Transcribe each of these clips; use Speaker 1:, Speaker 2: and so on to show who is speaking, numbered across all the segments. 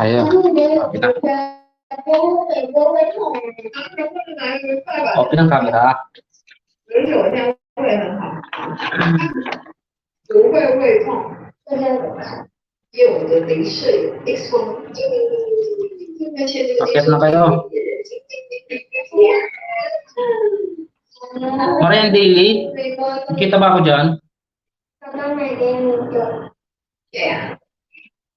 Speaker 1: Ayo, kita. Open
Speaker 2: kamera.
Speaker 1: Paket na Mari yang Daily, kita ba ako dyan?
Speaker 2: Kaya.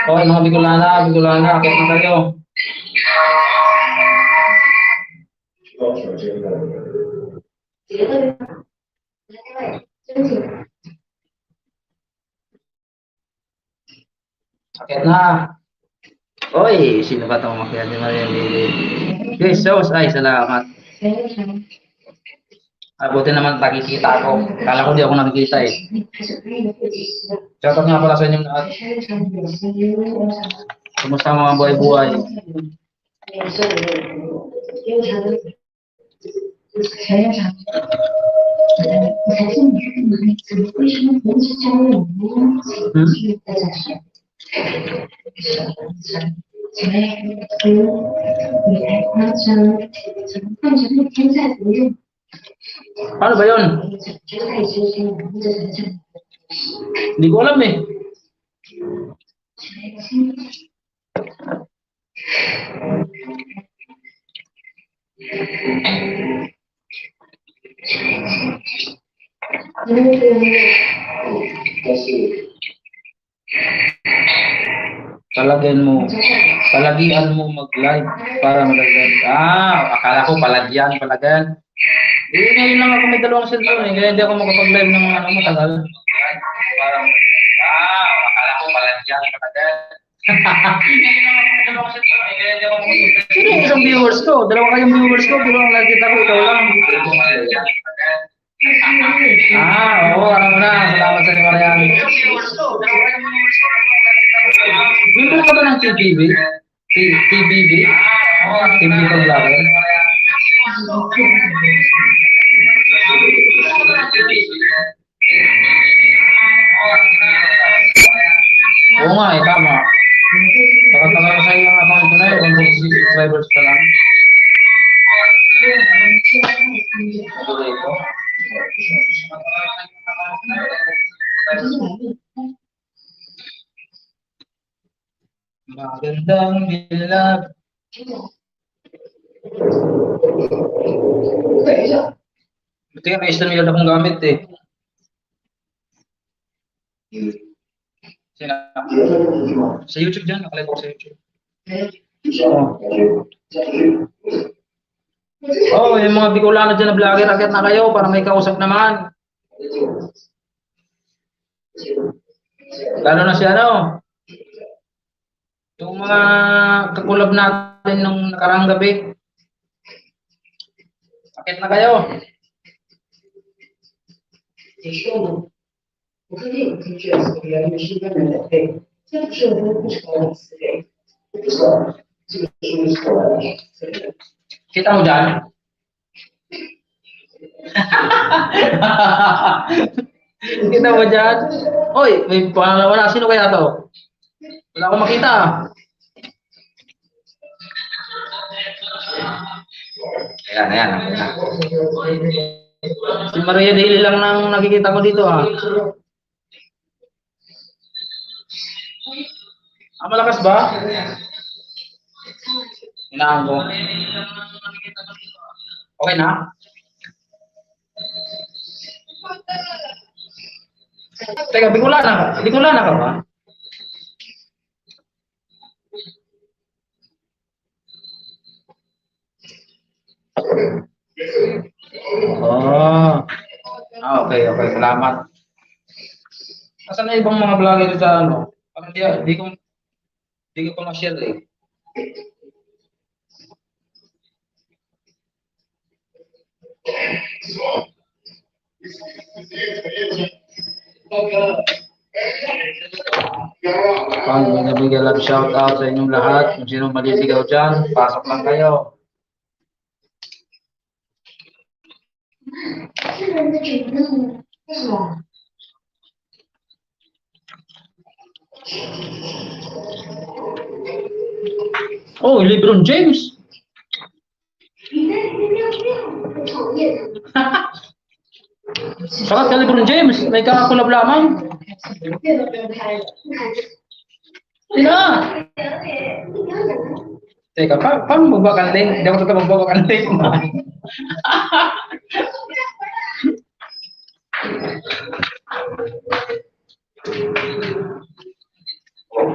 Speaker 1: Okay, mga Bicolana, Bicolana, akit na kayo. Akit na. Oy, sino ba itong makihan ni Maria Lili? Okay, so, ay, salamat. Thank you. Abutin naman nakikita ako. Kala ko di ako nakikita eh. Shoutout nga pala sa inyo lahat. Kumusta mga buhay-buhay?
Speaker 3: Hmm?
Speaker 1: Paano ba yun? Hindi ko alam eh. Talagyan mo. Palagian mo mag-live para malagyan. Ah, akala ko palagyan, palagyan. Eh, ngayon lang ako may dalawang cellphone eh. Kaya hindi ako makapag-live ng ano matagal. Para Ah, akala ko palagyan, palagyan. Sino yung isang viewers ko? Dalawa kayong viewers ko, pero ang nakita ko, ikaw lang. Ah, oo, alam mo na. Salamat sa Marian. Member ka ba ng TBB? TV ko vlogger? Oo nga eh, tama. Takatagal ko sa iyo ang account ko na yun, 160 subscribers pa lang. Tuloy ko. Magandang dilag.
Speaker 2: Buti
Speaker 1: nga may isang nila akong gamit eh. Sina, sa YouTube dyan, nakalay ko sa YouTube. Oo, oh, yung mga Bicolano dyan na vlogger, akit na kayo para may kausap naman. Lalo na si ano, yung mga kakulab natin nung nakarang gabi, bakit na kayo? Kita mo dyan? Kita mo dyan? Oy, may pangalawa na. Sino kaya to? Wala akong makita. Ayan, ayan. ayan. Si Maria Daily lang nang nakikita ko dito ah. Ah, malakas ba? Inaan ko. Okay na? Teka, Bicolana ka? Bicolana ka ba? Oh. Ah, okay, okay. Salamat. Nasaan na ibang mga vlogger sa ano? Parang di, di ko di ko pa ma-share eh. May nabigyan lang shout out sa inyong lahat, kung sino maliligaw dyan, pasok lang kayo.
Speaker 3: 这人的举动为什么？
Speaker 1: Oh, Lebron James.
Speaker 4: 你在你不要这样，很讨厌。
Speaker 1: Sakat ka Lebron James, may kakakulab lamang.
Speaker 2: 电都不用开了。
Speaker 1: Sino?
Speaker 4: 你不要讲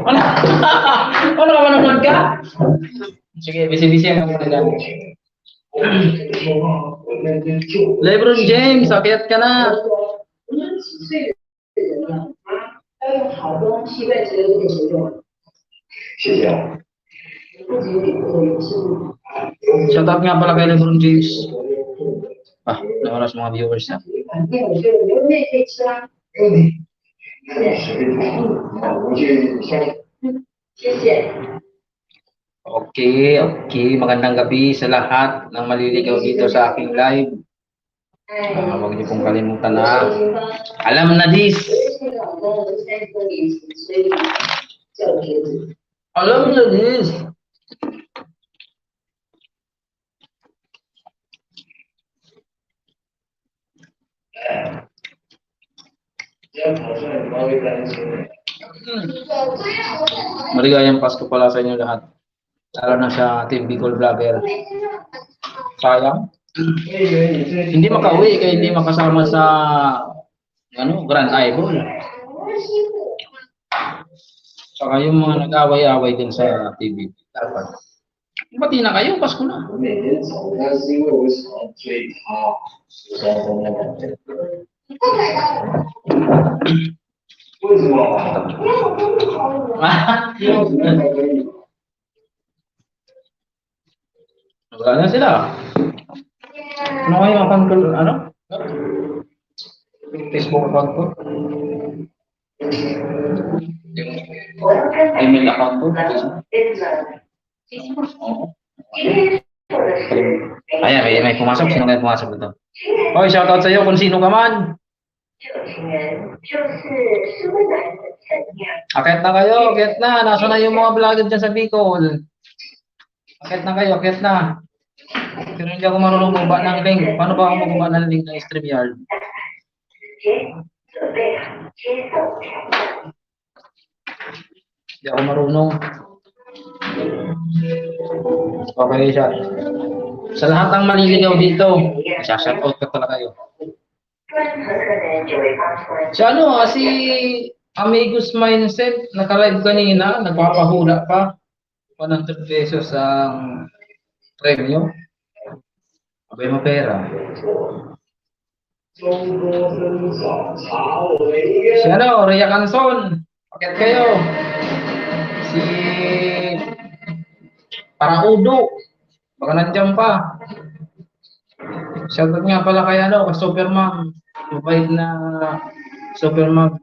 Speaker 1: Mana? Mana mana mana Oke, Sige, bisi-bisi ang mga nila. Lebron James, sakit ka
Speaker 2: Terima kasih.
Speaker 1: Shout out nga pala kay Lebron James. Ah, nawaras mga viewers na. Okay, okay. Magandang gabi sa lahat ng maliligaw dito sa aking live. Ah, huwag niyo pong kalimutan na. Alam na this. Alam na this. awit natin Pasko pala sa inyo lahat. Lalo na sa Team Bicol Vlogger. Sayang. hindi makauwi kaya hindi makasama sa ano Grand Eyeball. Saka yung mga nag-away-away din sa TV. Dapat. Pati na kayo, Pasko na.
Speaker 5: Pois morta.
Speaker 1: Wala na sila. Ano kayo ang control, ano? Facebook account ko? Yung email account ko? Oo. Ayan, may, may pumasok. Sino kayo pumasok dito? Okay, shoutout sa iyo kung sino ka man. Akit na kayo, akit na. Nasaan na yung mga vlogger dyan sa Bicol? Akit na kayo, akit na. Pero hindi ako marunong gumawa ng link. Paano ba ako gumawa ng link ng StreamYard? Hindi ako marunong. Okay, siya. Sa lahat ng maliligaw dito,
Speaker 4: sashout out ko talaga yun.
Speaker 1: Si ano, ah, si Amigos Mindset, naka-live kanina, nagpapahula pa. 100 pesos ang premium. Abay mo pera. Si ano, Rhea Canson, paket kayo. Si Paraudo, baka nandiyan pa. Shoutout nga pala kay ano, kay Superman. Mabait na Superman.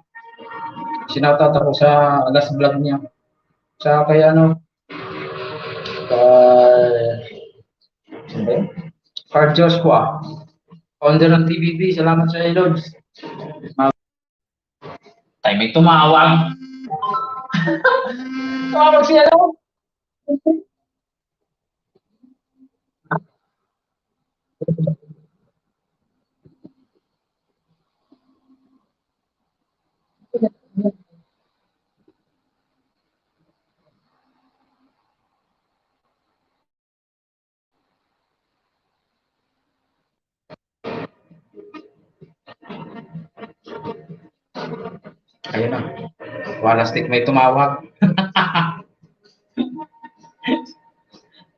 Speaker 1: Sinoutout ako sa last vlog niya. Sa kay ano, kay? Card Joshua. Founder ng TVB. Salamat sa iyo, Lods. Tay, may tumawag. tumawag siya, no? Ayun na. Wala stick, may tumawag.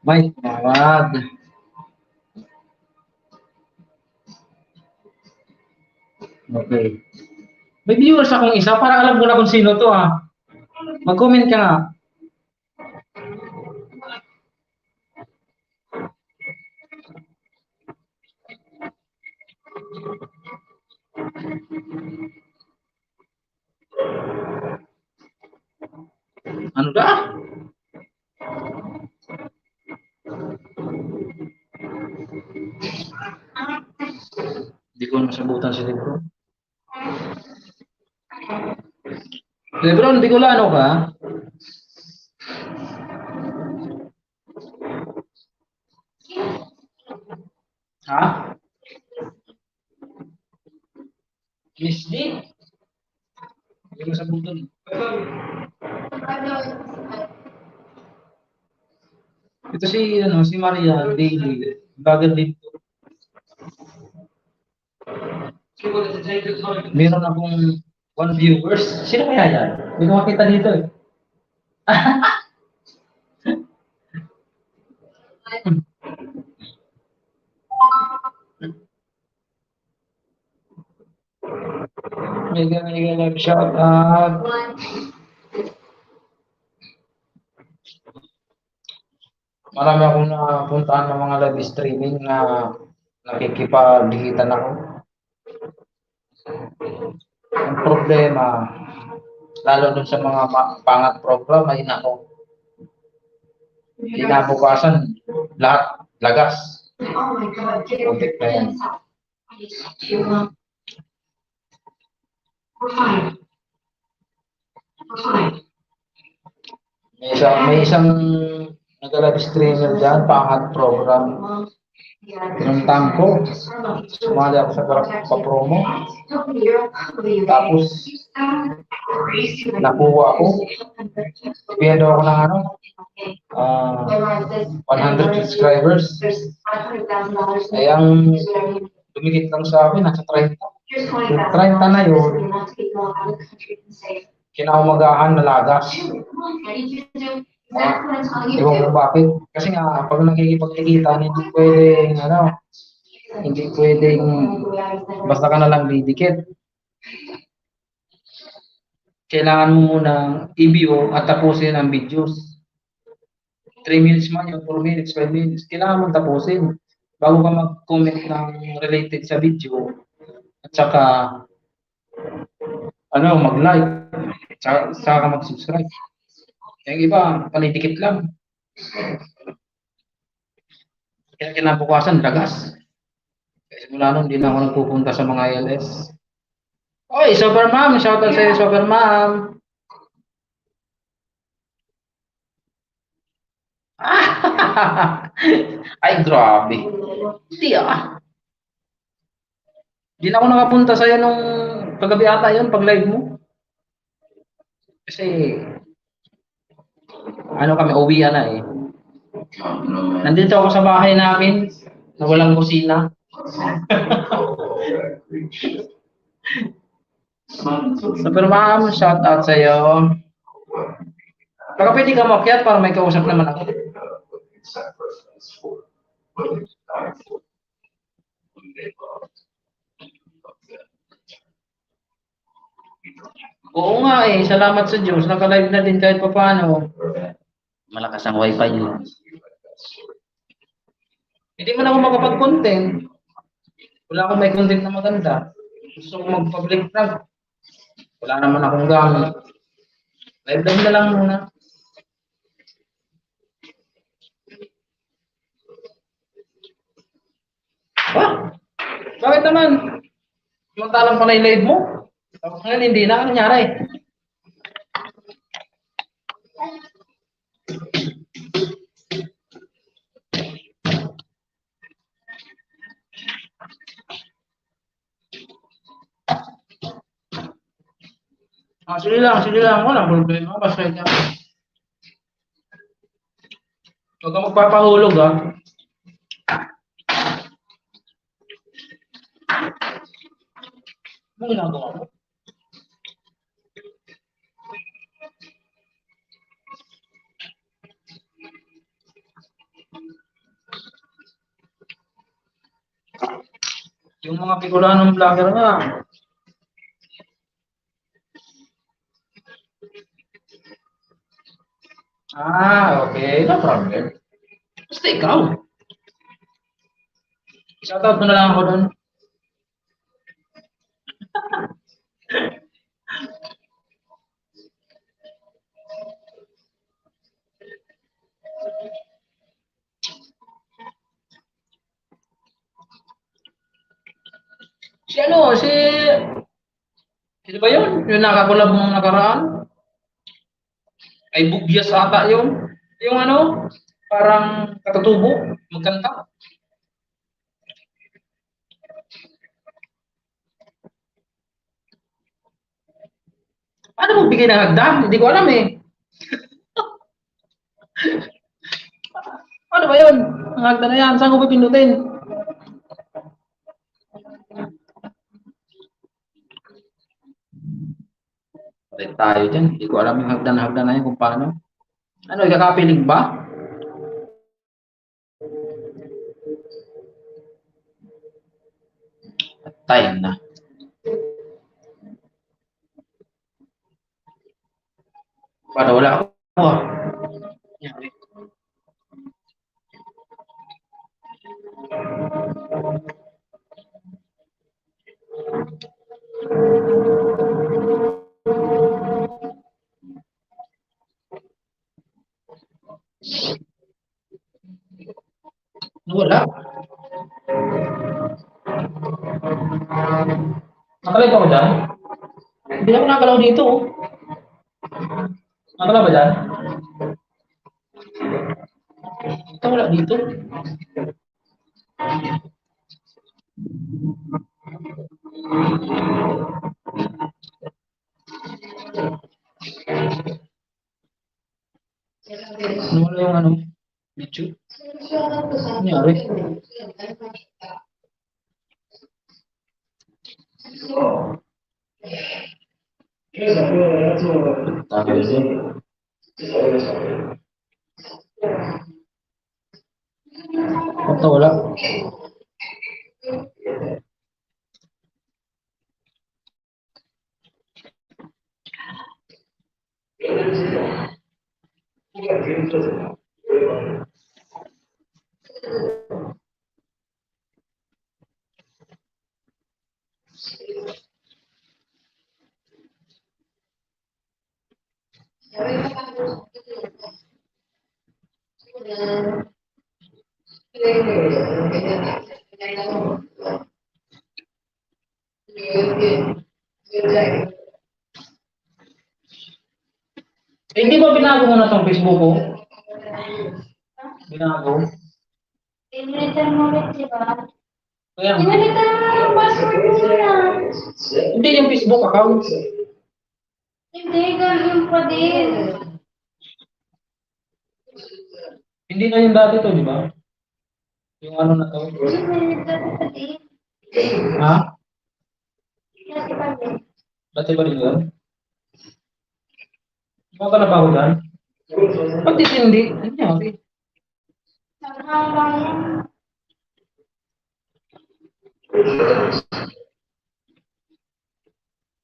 Speaker 1: may tumawag. Okay. May viewers akong isa, para alam ko na kung sino to ha. Mag-comment ka nga. Wala. Hindi ko masabutan si Lebron. Lebron, di ko lano ka? Maria Daily. Bagal dito. Meron akong one viewers. Sino kaya yan? Hindi ko makita dito eh. Mega mega love shout out. Marami akong napuntahan ng mga live streaming na nakikipagdikitan ako. Ang problema, lalo dun sa mga pangat program, ay nako. Kinabukasan, lahat lagas.
Speaker 3: Oh my God,
Speaker 1: Kontik na yan.
Speaker 3: We're fine. We're fine.
Speaker 1: May isang, may isang nag-live streamer dyan, pangat program. Pinuntahan ko, sumali ako sa pa-promo. Tapos, nakuha ako. Bigyan daw ako ng ano, ah, 100 subscribers. Ay, ang dumikit lang sa akin, nasa 30. Yung 30 na yun, kinaumagahan na lagas. Ewan ko bakit. Kasi nga, pag nakikipagtikitan, hindi pwedeng, ano, hindi pwedeng basta ka na lang didikit. Kailangan mo munang i-view at tapusin ang videos. 3 minutes man yun, 4 minutes, 5 minutes. Kailangan mo tapusin bago ka mag-comment ng related sa video. At saka, ano, mag-like. Saka, saka mag-subscribe. Yung iba, panidikit lang. Kaya kinabukasan, dagas. Kasi mula nun, hindi na ako nagpupunta sa mga LS. Oy, Super Ma'am! Shoutout sa'yo, Super Ma'am! Ah! Ay, grabe. Hindi ah. Hindi na ako nakapunta sa'yo nung kagabi ata yun, pag live mo. Kasi, ano kami, uwi na eh. Nandito ako sa bahay namin, na walang kusina. Super ma'am, shout out sa'yo. Baka pwede ka makyat para may kausap naman ako. Oo nga eh, salamat sa Diyos. Naka-live na din kahit pa paano. Malakas ang wifi niyo. Hindi man ako makapag-content. Wala akong may content na maganda. Gusto ko mag-public vlog. Wala naman akong gamit. Live live na lang muna. Ah, bakit naman? Samantalang pa na yung live mo. Tapos ngayon hindi na. Ano nangyari? Ah, sige lang, sige lang. Walang problema. Basta ito. Huwag ka magpapahulog, ah. Ano ginagawa mo? Yung mga pikulanong vlogger nga, Ah, okay. No problem. Basta ikaw. Shoutout mo na lang ako doon. si ano, si... Sino ba yun? Yung nakakulab mong nakaraan? Ay, bugyas ata yun. Yung ano, parang katutubo, magkanta. Paano mo bigay ng hagdan? Hindi ko alam eh. ano ba yun? Ang hagdan na yan, saan ko pipindutin? Patay tayo dyan. Hindi ko alam yung hagdan-hagdan na yun kung paano. Ano, ikakapilig ba? Patay na. Paano wala ako? ah. Yan. Hindi ako nakalaw dito. oh. Nakalaw ba dyan? Ito wala
Speaker 5: tardes. hola? Thank
Speaker 1: you. Hindi ba binago mo na tong Facebook ko? Binago?
Speaker 4: Pinilitan mo ulit, di ba? Pinilitan mo yung password mo na.
Speaker 1: hindi yung Facebook account.
Speaker 4: Hindi, gagawin pa din.
Speaker 1: Hindi na yung dati to, di ba? Yung ano na to.
Speaker 4: Hindi, pinilitan pa din.
Speaker 1: Ha?
Speaker 4: Dati pa din.
Speaker 1: Dati ba rin yun? Baka ka na ba ako dyan? Ba't di hindi? Ano?
Speaker 4: Somehow lang yan.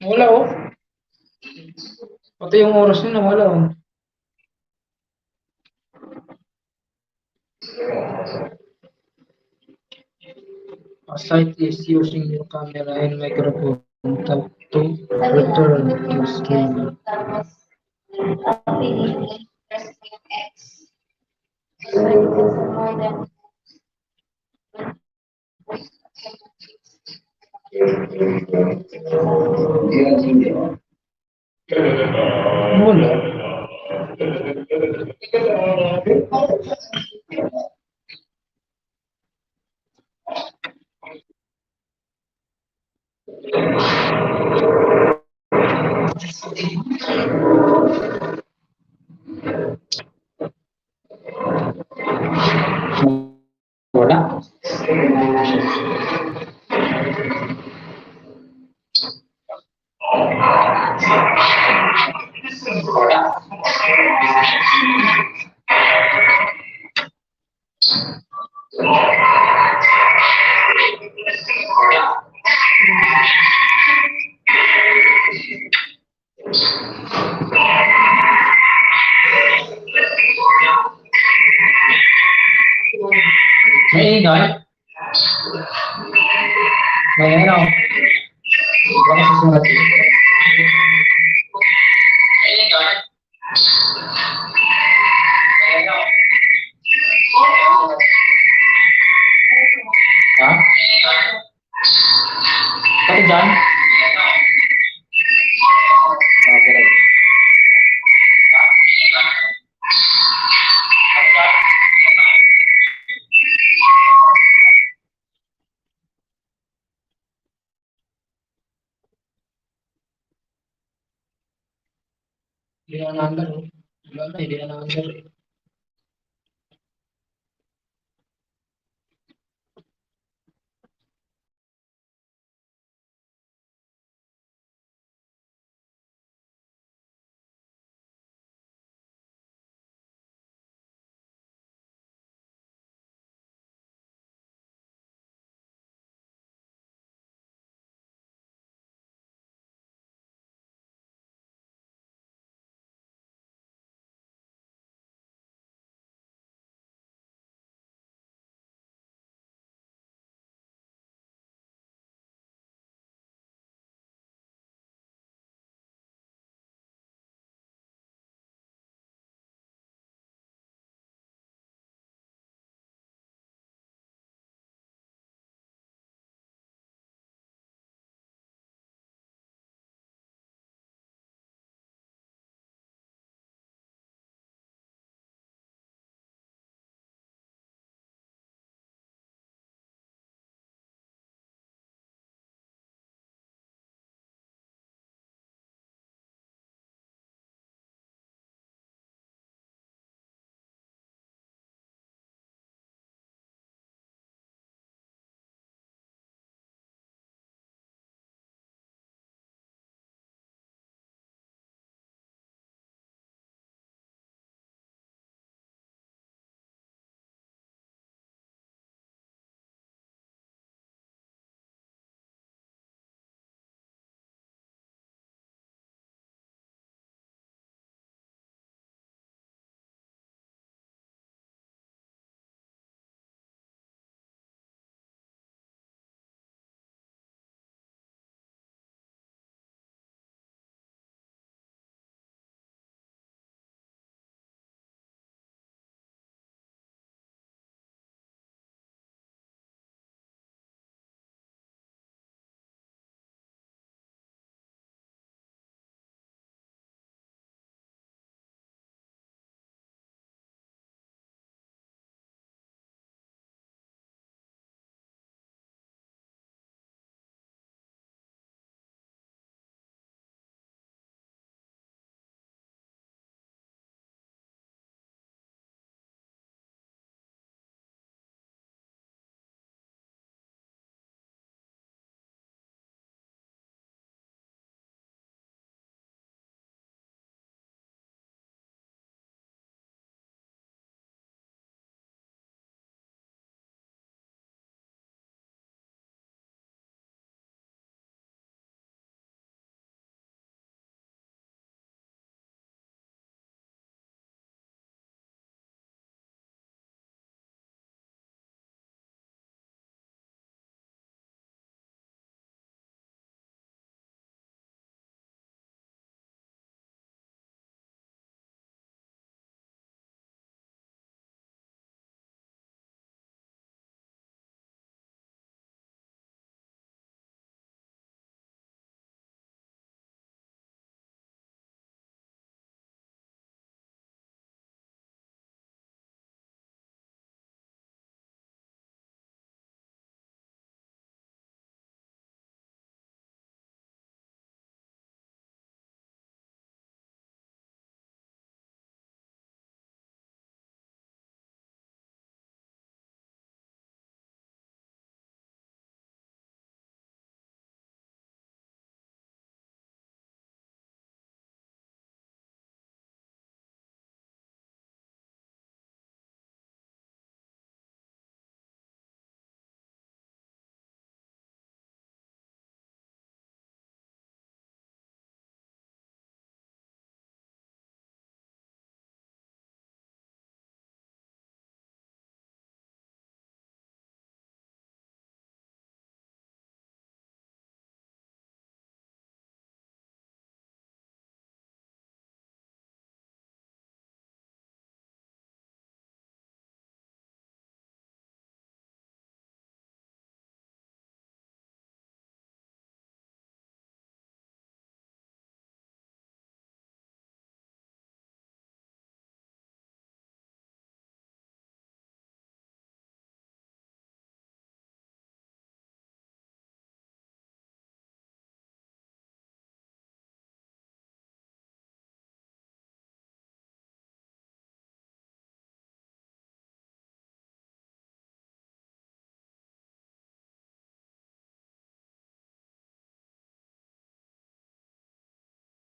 Speaker 1: Wala oh. Pati yung oras nyo nawala oh. A site is using your camera and microphone to, to return to stream.
Speaker 4: Tapos,
Speaker 1: Hindi na naandar, oh.